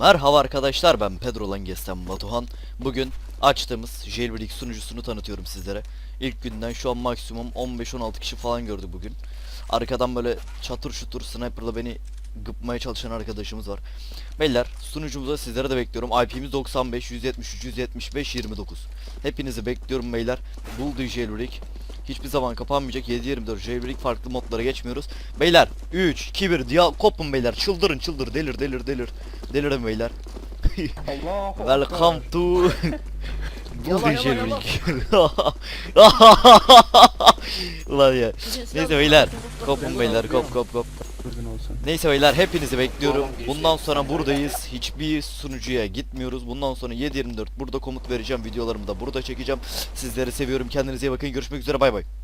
Merhaba arkadaşlar ben Pedro Langes'ten Batuhan. Bugün açtığımız Jailbreak sunucusunu tanıtıyorum sizlere. İlk günden şu an maksimum 15-16 kişi falan gördü bugün. Arkadan böyle çatır şutur sniperla beni gıpmaya çalışan arkadaşımız var. Beyler sunucumuza sizlere de bekliyorum. IP'miz 95 173 175 29. Hepinizi bekliyorum beyler. Buldu Jailbreak. Hiçbir zaman kapanmayacak 7-24 Jailbreak farklı modlara geçmiyoruz. Beyler 3 2 1 diya kopun beyler. Çıldırın çıldır delir delir delir. Delirin beyler. Allah Welcome to Buldu Jailbreak. Ulan ya. Neyse beyler. Kopun beyler kop kop kop. Neyse beyler hepinizi bekliyorum. Bundan sonra buradayız. Hiçbir sunucuya gitmiyoruz. Bundan sonra 7-24 burada komut vereceğim. Videolarımı da burada çekeceğim. Sizleri seviyorum. Kendinize iyi bakın. Görüşmek üzere. Bay bay.